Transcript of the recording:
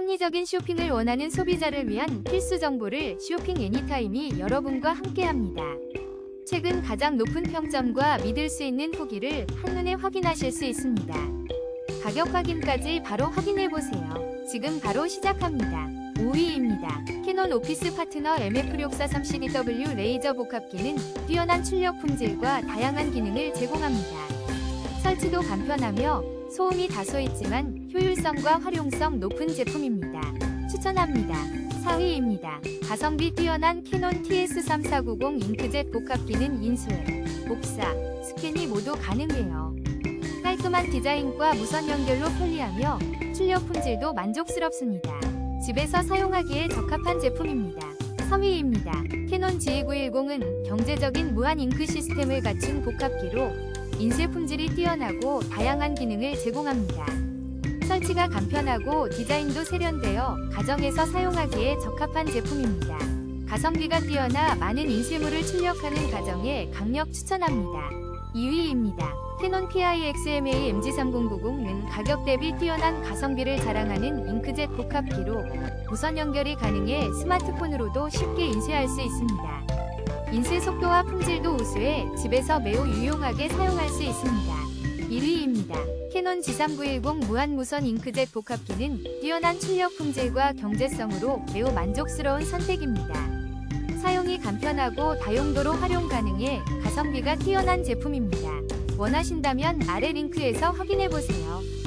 합리적인 쇼핑을 원하는 소비자를 위한 필수 정보를 쇼핑 애니타임이 여러분과 함께합니다. 최근 가장 높은 평점과 믿을 수 있는 후기를 한눈에 확인하실 수 있습니다. 가격 확인까지 바로 확인해 보세요. 지금 바로 시작합니다. 5위입니다. 캐논 오피스 파트너 MF6430CW 레이저 복합기는 뛰어난 출력 품질과 다양한 기능을 제공합니다. 설치도 간편하며 소음이 다소 있지만 효율성과 활용성 높은 제품입니다. 추천합니다. 4위입니다. 가성비 뛰어난 캐논 TS3490 잉크젯 복합기는 인수해, 복사, 스캔이 모두 가능해요. 깔끔한 디자인과 무선 연결로 편리하며 출력 품질도 만족스럽습니다. 집에서 사용하기에 적합한 제품입니다. 3위입니다. 캐논 G910은 경제적인 무한 잉크 시스템을 갖춘 복합기로 인쇄 품질이 뛰어나고 다양한 기능을 제공합니다. 설치가 간편하고 디자인도 세련되어 가정에서 사용하기에 적합한 제품입니다. 가성비가 뛰어나 많은 인쇄물을 출력하는 가정에 강력 추천합니다. 2위입니다. 캐논 PIXMA MG3090은 가격 대비 뛰어난 가성비를 자랑하는 잉크젯 복합기로 무선 연결이 가능해 스마트폰으로도 쉽게 인쇄할 수 있습니다. 인쇄 속도와 품질도 우수해 집에서 매우 유용하게 사용할 수 있습니다. 1위입니다. 캐논 G3910 무한 무선 잉크젯 복합기는 뛰어난 출력 품질과 경제성으로 매우 만족스러운 선택입니다. 사용이 간편하고 다용도로 활용 가능해 가성비가 뛰어난 제품입니다. 원하신다면 아래 링크에서 확인해보세요.